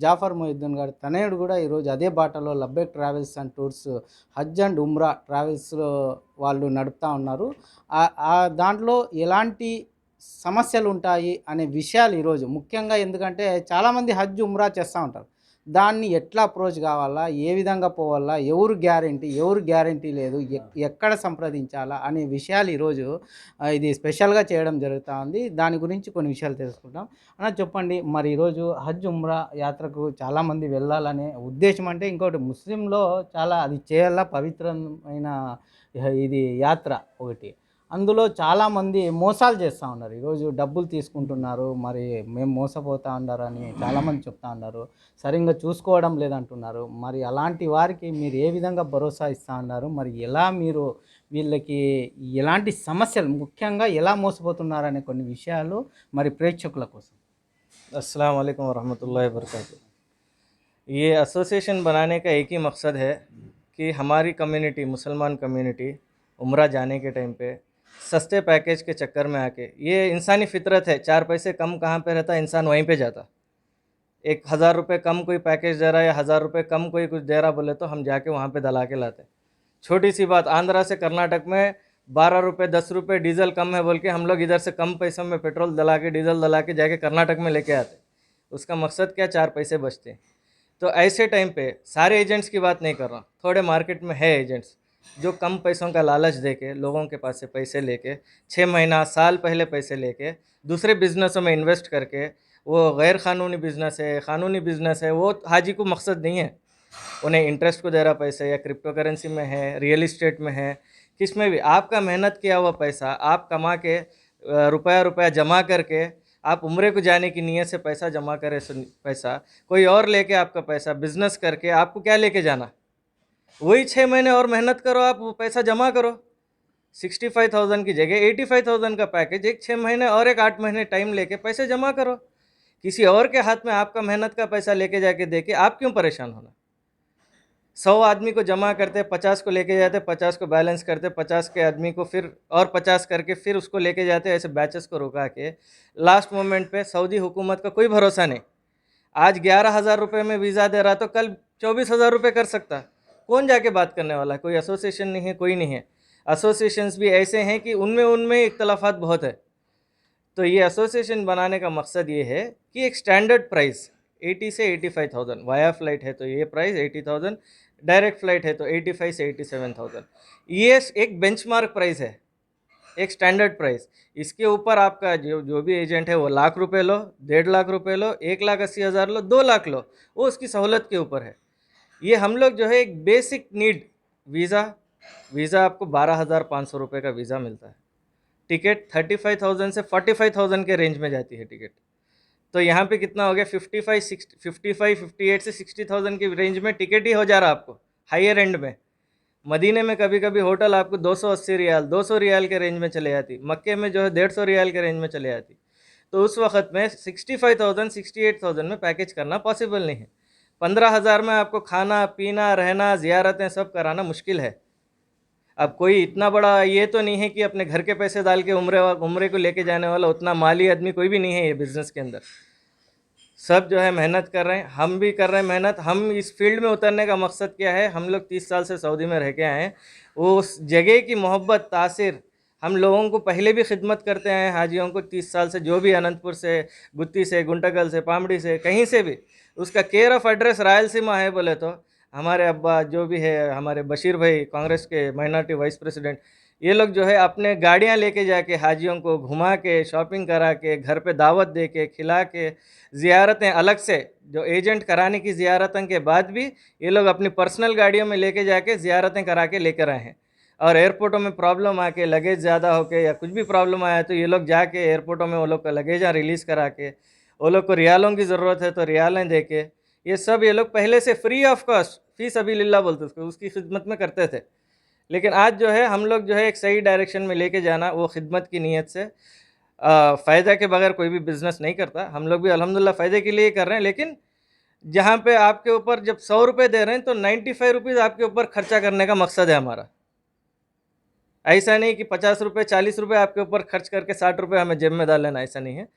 జాఫర్ మొహిద్దీన్ గారు తనయుడు కూడా ఈరోజు అదే బాటలో Labbaik travels and tours Haj and ఉమ్రా ట్రావెల్స్లో వాళ్ళు నడుపుతూ ఉన్నారు. ఆ- దాంట్లో ఎలాంటి సమస్యలు ఉంటాయి అనే విషయాలు ఈరోజు ముఖ్యంగా ఎందుకంటే చాలామంది హజ్ ఉమ్రా చేస్తూ ఉంటారు. దాన్ని ఎట్లా అప్రోచ్ కావాలా? ఏ విధంగా పోవాలా? ఎవరు గ్యారంటీ? ఎవరు గ్యారంటీ లేదు? ఎక్- ఎక్కడ సంప్రదించాలా? అనే విషయాలు ఈరోజు ఇది స్పెషల్గా చేయడం జరుగుతూ ఉంది. దాని గురించి కొన్ని విషయాలు తెలుసుకుంటాం అన్న చెప్పండి. మరి ఈరోజు హజ్ ఉమ్రా యాత్రకు చాలామంది వెళ్ళాలనే ఉద్దేశం అంటే ఇంకోటి ముస్లింలో చాలా అది చేయాలా? పవిత్రమైన ఇది యాత్ర ఒకటి. అందులో చాలామంది మోసాలు చేస్తూ ఉన్నారు ఈరోజు డబ్బులు తీసుకుంటున్నారు మరి మేము మోసపోతా ఉన్నారు అని చాలామంది చెప్తా ఉన్నారు సరిగ్గా చూసుకోవడం లేదంటున్నారు మరి అలాంటి వారికి మీరు ఏ విధంగా భరోసా ఇస్తా ఉన్నారు మరి ఎలా మీరు వీళ్ళకి ఎలాంటి సమస్యలు ముఖ్యంగా ఎలా మోసపోతున్నారనే కొన్ని విషయాలు మరి ప్రేక్షకుల కోసం अस्सलाम वालेकुम वरहमतुल्लाहि वबरकातुह ये एसोसिएशन बनाने का एक ही मकसद है कि हमारी कम्युनिटी मुसलमान कम्युनिटी उम्रा जाने के टाइम पे सस्ते पैकेज के चक्कर में आके। ये इंसानी फितरत है, चार पैसे कम कहाँ पे रहता है इंसान वहीं पे जाता। एक हज़ार रुपये कम कोई पैकेज दे रहा है या हज़ार रुपये कम कोई कुछ दे रहा बोले तो हम जाके वहाँ पे दला के लाते। छोटी सी बात, आंध्रा से कर्नाटक में बारह रुपये दस रुपये डीजल कम है बोल के हम लोग इधर से कम पैसों में पेट्रोल दला के, डीजल दला के जाके कर्नाटक में लेके आते। उसका मकसद क्या, चार पैसे बचते। तो ऐसे टाइम पे सारे एजेंट्स की बात नहीं कर रहा थोड़े मार्केट में है एजेंट्स। जो कम पैसों का लालच दे के लोगों के पास से पैसे लेके छः महीना, साल पहले पैसे लेके, दूसरे बिजनेसों में इन्वेस्ट करके, वो गैर क़ानूनी बिज़नेस है, क़ानूनी बिज़नेस है, वो हाजी को मकसद नहीं है। उन्हें इंटरेस्ट को दे रहा पैसा या क्रिप्टो करेंसी में है रियल इस्टेट में है, किसमें भी, आपका मेहनत किया हुआ पैसा, आप कमा के रुपया रुपया जमा करके, आप उम्रे को जाने की नीयत से पैसा जमा करें पैसा, कोई और लेके आपका पैसा बिज़नेस करके, आपको क्या लेके जाना? वही छः महीने और मेहनत करो, आप वो पैसा जमा करो। सिक्सटी फाइव थाउज़ेंड की जगह, एटी फाइव थाउज़ेंड का पैकेज, एक छः महीने और एक आठ महीने टाइम लेके पैसे जमा करो। किसी और के हाथ में आपका मेहनत का पैसा लेके जाके दे के आप क्यों परेशान होना? सौ आदमी को जमा करते, पचास को लेके जाते, पचास को बैलेंस करते, पचास के आदमी को फिर और पचास करके फिर उसको लेके जाते, ऐसे बैचेस को रुका के। लास्ट मोमेंट पे सऊदी हुकूमत का कोई भरोसा नहीं। आज ग्यारह हज़ार रुपये में वीज़ा दे रहा तो कल चौबीस हज़ार रुपये कर सकता। कौन जाके बात करने वाला है? कोई एसोसिएशन नहीं है कोई नहीं है। एसोसिएशंस भी ऐसे हैं कि उनमें उनमें इख्तलाफात बहुत है। तो ये एसोसिएशन बनाने का मकसद ये है कि एक स्टैंडर्ड प्राइस 80 से 85,000 वाया फ़्लाइट है तो ये प्राइस 80,000 डायरेक्ट फ़्लाइट है तो 85 से 87,000 ये एक बेंचमार्क प्राइस है एक स्टैंडर्ड प्राइस इसके ऊपर आपका जो जो भी एजेंट है वो लाख रुपए लो डेढ़ लाख रुपए लो एक लाख अस्सी हज़ार लो दो लाख लो वो उसकी सहूलत के ऊपर है। ये हम लोग जो है एक बेसिक नीड वीज़ा वीज़ा आपको बारह हज़ार पाँच सौ रुपये का वीज़ा मिलता है। टिकट थर्टी फाइव थाउज़ेंड से फोर्टी फाइव थाउज़ेंड के रेंज में जाती है टिकट तो यहाँ पे कितना हो गया? Fifty five six fifty five fifty eight से सिक्सटी थाउज़ेंड की रेंज में टिकट ही हो जा रहा आपको हाइयर एंड में। मदीने में कभी कभी होटल आपको दो सौ अस्सी रियाल, दो सौ रियाल के रेंज में चले जाती मक्के में जो है डेढ़ सौ रियाल के रेंज में चले जाती तो उस वक्त में sixty five thousand sixty eight thousand में पैकेज करना पॉसिबल नहीं है। पंद्रह हज़ार में आपको खाना, पीना, रहना, ज़ियारतें सब कराना मुश्किल है। अब कोई इतना बड़ा ये तो नहीं है कि अपने घर के पैसे डाल के उम्र, उम्रे को लेके जाने वाला उतना माली आदमी कोई भी नहीं है ये बिज़नेस के अंदर। सब जो है मेहनत कर रहे हैं, हम भी कर रहे हैं मेहनत। हम इस फ़ील्ड में उतरने का मकसद क्या है? हम लोग तीस साल से सऊदी में रह के आए हैं। वो उस जगह की मोहब्बत, तासिर, हम लोगों को पहले भी खिदमत करते हैं, हाजियों को तीस साल से, जो भी अनंतपुर से, गुत्ती से, गुंटकल से, पामड़ी से, कहीं से भी। उसका केयर ऑफ़ एड्रेस रायलसीमा है बोले तो। हमारे अब्बा जो भी है, हमारे बशीर भाई, कांग्रेस के माइनॉरिटी वाइस प्रेसिडेंट ये लोग जो है अपने गाड़ियाँ लेके जाके, हाजियों को घुमा के शॉपिंग करा के, घर पे दावत दे के, खिला के, ज़ियारतें अलग से, जो एजेंट कराने की ज़ियारतों के बाद भी ये लोग अपनी पर्सनल गाड़ियों में लेके जाके ज़ियारतें करा के लेकर आए हैं। और एयरपोर्टों में प्रॉब्लम आके लगेज ज़्यादा होके या कुछ भी प्रॉब्लम आया तो ये लोग जाके एयरपोर्टों में वो लोग का लगेज रिलीज़ करा के वो लोग को रियालों की ज़रूरत है तो रियालें दे के, ये सब ये लोग पहले से फ्री ऑफ़ कॉस्ट फ़ीस अभी लिल्ला बोलते उसको उसकी खिदमत में करते थे। लेकिन आज जो है, हम लोग जो है एक सही डायरेक्शन में लेके जाना, वो खिदमत की नीयत से फ़ायदा के बगैर कोई भी बिज़नेस नहीं करता। हम लोग भी अल्हम्दुलिल्लाह फ़ायदे के लिए कर रहे हैं, लेकिन जहाँ पे आपके ऊपर जब सौ रुपये दे रहे हैं तो नाइन्टी फाइव रुपीज़ आपके ऊपर खर्चा करने का मकसद है हमारा। ऐसा नहीं कि पचास रुपये चालीस रुपये आपके ऊपर खर्च करके साठ रुपये हमें जेब में डाल लेना, ऐसा नहीं है।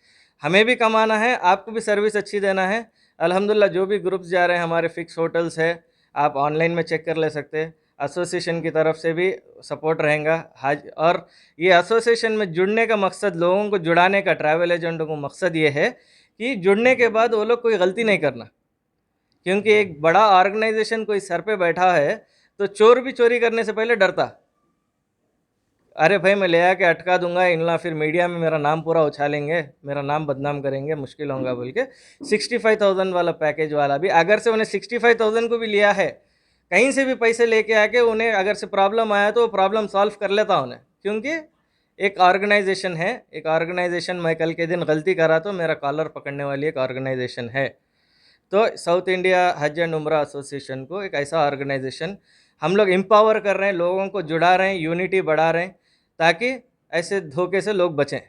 हमें भी कमाना है, आपको भी सर्विस अच्छी देना है। अल्हम्दुलिल्लाह, जो भी ग्रुप्स जा रहे हैं, हमारे फिक्स होटल्स है, आप ऑनलाइन में चेक कर ले सकते हैं। एसोसिएशन की तरफ़ से भी सपोर्ट रहेगा। हाज, और ये एसोसिएशन में जुड़ने का मकसद, लोगों को जुड़ाने का ट्रैवल एजेंटों को मकसद ये है कि जुड़ने के बाद वो लोग कोई गलती नहीं करना। क्योंकि एक बड़ा ऑर्गेनाइजेशन कोई सर पे बैठा है तो चोर भी चोरी करने से पहले डरता। अरे भाई मैं ले आके अटका दूँगा इन इनला फिर मीडिया में मेरा नाम पूरा उछालेंगे मेरा नाम बदनाम करेंगे मुश्किल होगा बोल के। सिक्सटी फाइव थाउज़ेंड वाला पैकेज वाला भी अगर से उन्हें सिक्सटी फाइव थाउज़ेंड को भी लिया है कहीं से भी पैसे लेके आके उन्हें अगर से प्रॉब्लम आया तो वो प्रॉब्लम सॉल्व कर लेता उन्हें। क्योंकि एक ऑर्गेनाइजेशन है एक ऑर्गेनाइजेशन मैं कल के दिन गलती करा तो मेरा कॉलर पकड़ने वाली एक ऑर्गेनाइजेशन है। तो साउथ इंडिया हज एंड उम्र एसोसिएशन को एक ऐसा ऑर्गेनाइजेशन हम लोग एम्पावर कर रहे हैं लोगों को जुड़ा रहे हैं यूनिटी बढ़ा रहे हैं। తాకి ఐసే ధోకేసే లోక్ బచే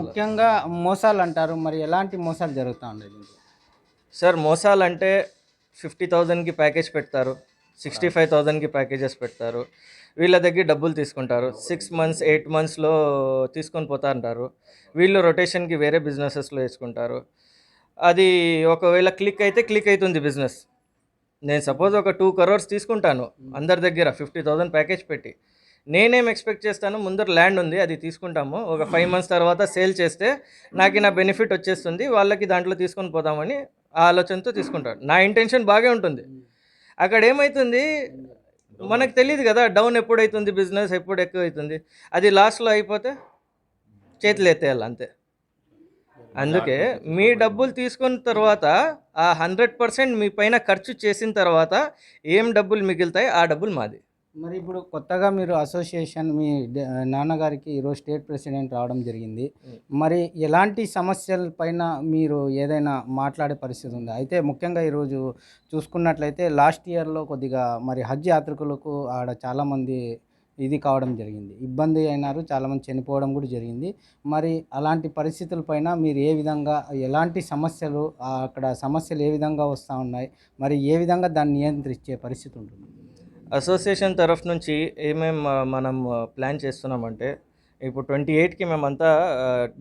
ముఖ్యంగా మోసాలు అంటారు మరి ఎలాంటి మోసాలు జరుగుతూ ఉండేది సార్ మోసాలు అంటే ఫిఫ్టీ థౌజండ్కి ప్యాకేజ్ పెడతారు సిక్స్టీ ఫైవ్ థౌజండ్కి ప్యాకేజెస్ పెడతారు వీళ్ళ దగ్గర డబ్బులు తీసుకుంటారు సిక్స్ మంత్స్ ఎయిట్ మంత్స్లో తీసుకొని పోతా అంటారు వీళ్ళు రొటేషన్కి వేరే బిజినెసెస్లో వేసుకుంటారు. అది ఒకవేళ క్లిక్ అయితే క్లిక్ అవుతుంది బిజినెస్. నేను సపోజ్ ఒక టూ కరోర్స్ తీసుకుంటాను అందరి దగ్గర ఫిఫ్టీ థౌజండ్ ప్యాకేజ్ పెట్టి నేనేం ఎక్స్పెక్ట్ చేస్తాను? ముందర ల్యాండ్ ఉంది అది తీసుకుంటాము. ఒక ఫైవ్ మంత్స్ తర్వాత సేల్ చేస్తే నాకు నా బెనిఫిట్ వచ్చేస్తుంది వాళ్ళకి దాంట్లో తీసుకొని పోదామని ఆ ఆలోచనతో తీసుకుంటాడు నా ఇంటెన్షన్ బాగా ఉంటుంది. అక్కడ ఏమవుతుంది మనకు తెలియదు కదా డౌన్ ఎప్పుడైతుంది బిజినెస్ ఎప్పుడు ఎక్కువ అవుతుంది అది లాస్ట్లో అయిపోతే చేతులు ఎత్తేయాలి అంతే. అందుకే మీ డబ్బులు తీసుకున్న తర్వాత ఆ హండ్రెడ్ పర్సెంట్ మీ పైన ఖర్చు చేసిన తర్వాత ఏం డబ్బులు మిగులుతాయి ఆ డబ్బులు మాది. మరి ఇప్పుడు కొత్తగా మీరు అసోసియేషన్ మీ నాన్నగారికి ఈరోజు స్టేట్ ప్రెసిడెంట్ రావడం జరిగింది. మరి ఎలాంటి సమస్యల పైన మీరు ఏదైనా మాట్లాడే పరిస్థితి ఉంది? అయితే ముఖ్యంగా ఈరోజు చూసుకున్నట్లయితే లాస్ట్ ఇయర్లో కొద్దిగా మరి హజ్ యాత్రికులకు ఆడ చాలామంది ఇది కావడం జరిగింది. ఇబ్బంది అయినారు చాలామంది చనిపోవడం కూడా జరిగింది. మరి అలాంటి పరిస్థితులపైన మీరు ఏ విధంగా ఎలాంటి సమస్యలు అక్కడ సమస్యలు ఏ విధంగా వస్తూ ఉన్నాయి? మరి ఏ విధంగా దాన్ని నియంత్రించే పరిస్థితి ఉంటుంది? అసోసియేషన్ తరఫు నుంచి ఏమేం మనం ప్లాన్ చేస్తున్నామంటే ఇప్పుడు ట్వంటీ ఎయిట్కి మేమంతా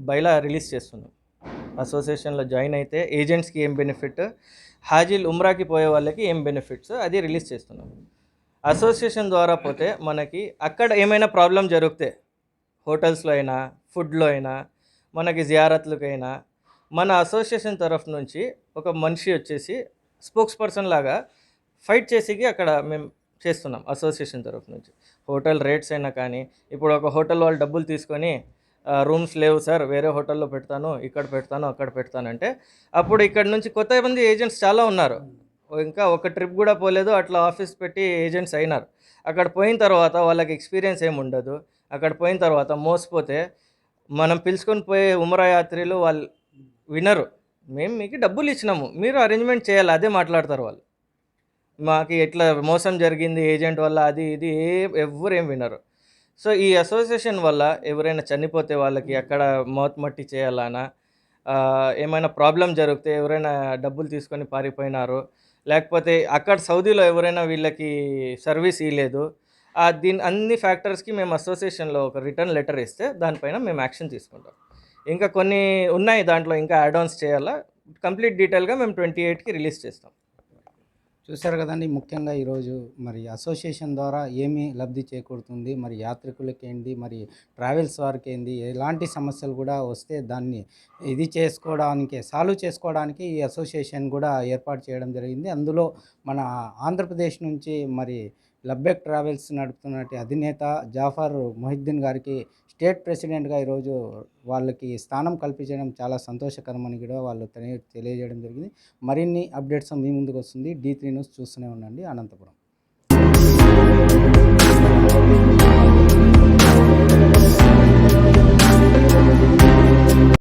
బయలా రిలీజ్ చేస్తున్నాం. అసోసియేషన్లో జాయిన్ అయితే ఏజెంట్స్కి ఏం బెనిఫిట్ హాజీల్ ఉమ్రాకి పోయే వాళ్ళకి ఏం బెనిఫిట్స్ అది రిలీజ్ చేస్తున్నాం. అసోసియేషన్ ద్వారా పోతే మనకి అక్కడ ఏమైనా ప్రాబ్లం జరిగితే హోటల్స్లో అయినా ఫుడ్లో అయినా మనకి జియారత్లకైనా మన అసోసియేషన్ తరఫు నుంచి ఒక మనిషి వచ్చేసి స్పోక్స్ పర్సన్ లాగా ఫైట్ చేసేకి అక్కడ మేము చేస్తున్నాం అసోసియేషన్ తరఫు నుంచి. హోటల్ రేట్స్ అయినా కానీ ఇప్పుడు ఒక హోటల్ వాళ్ళు డబ్బులు తీసుకొని రూమ్స్ లేవు సార్ వేరే హోటల్లో పెడతాను ఇక్కడ పెడతాను అక్కడ పెడతానంటే అప్పుడు ఇక్కడ నుంచి కొత్త మంది ఏజెంట్స్ చాలా ఉన్నారు. ఇంకా ఒక ట్రిప్ కూడా పోలేదు అట్లా ఆఫీస్ పెట్టి ఏజెంట్స్ అయినారు. అక్కడ పోయిన తర్వాత వాళ్ళకి ఎక్స్పీరియన్స్ ఏమి ఉండదు. అక్కడ పోయిన తర్వాత మోసపోతే మనం పిలుచుకొని పోయే ఉమరా యాత్రిలు వాళ్ళు వినరు. మేము మీకు డబ్బులు ఇచ్చినాము మీరు అరేంజ్మెంట్ చేయాలి అదే మాట్లాడతారు వాళ్ళు. మాకు ఎట్లా మోసం జరిగింది ఏజెంట్ వల్ల అది ఇది ఎవరేం ఎవ్వరు ఏం వినరు. సో ఈ అసోసియేషన్ వల్ల ఎవరైనా చనిపోతే వాళ్ళకి అక్కడ మౌత్ మట్టి చేయాలనా? ఏమైనా ప్రాబ్లం జరిగితే ఎవరైనా డబ్బులు తీసుకొని పారిపోయినారు. లేకపోతే అక్కడ సౌదీలో ఎవరైనా వీళ్ళకి సర్వీస్ ఇవ్వలేదు ఆ దీని అన్ని ఫ్యాక్టర్స్కి మేము అసోసియేషన్లో ఒక రిటర్న్ లెటర్ ఇస్తే దానిపైన మేము యాక్షన్ తీసుకుంటాం. ఇంకా కొన్ని ఉన్నాయి దాంట్లో ఇంకా యాడ్ చేయాలా? కంప్లీట్ డీటెయిల్గా మేము ట్వంటీ ఎయిట్కి రిలీజ్ చేస్తాం. చూశారు కదండి ముఖ్యంగా ఈరోజు మరి అసోసియేషన్ ద్వారా ఏమి లబ్ధి చేకూరుతుంది మరి యాత్రికులకి ఏంటి మరి ట్రావెల్స్ వారికి ఏంటి ఎలాంటి సమస్యలు కూడా వస్తే దాన్ని ఇది చేసుకోవడానికి సాల్వ్ చేసుకోవడానికి ఈ అసోసియేషన్ కూడా ఏర్పాటు చేయడం జరిగింది. అందులో మన ఆంధ్రప్రదేశ్ నుంచి మరి లబ్బెక్ ట్రావెల్స్ నడుపుతున్నటి అధినేత జాఫర్ మొహిద్దీన్ గారికి స్టేట్ ప్రెసిడెంట్గా ఈరోజు వాళ్ళకి స్థానం కల్పించడం చాలా సంతోషకరమని కూడా వాళ్ళు తెలియ తెలియజేయడం జరిగింది. మరిన్ని అప్డేట్స్ మీ ముందుకు వస్తుంది. డీ త్రీ న్యూస్ చూస్తూనే ఉండండి. అనంతపురం.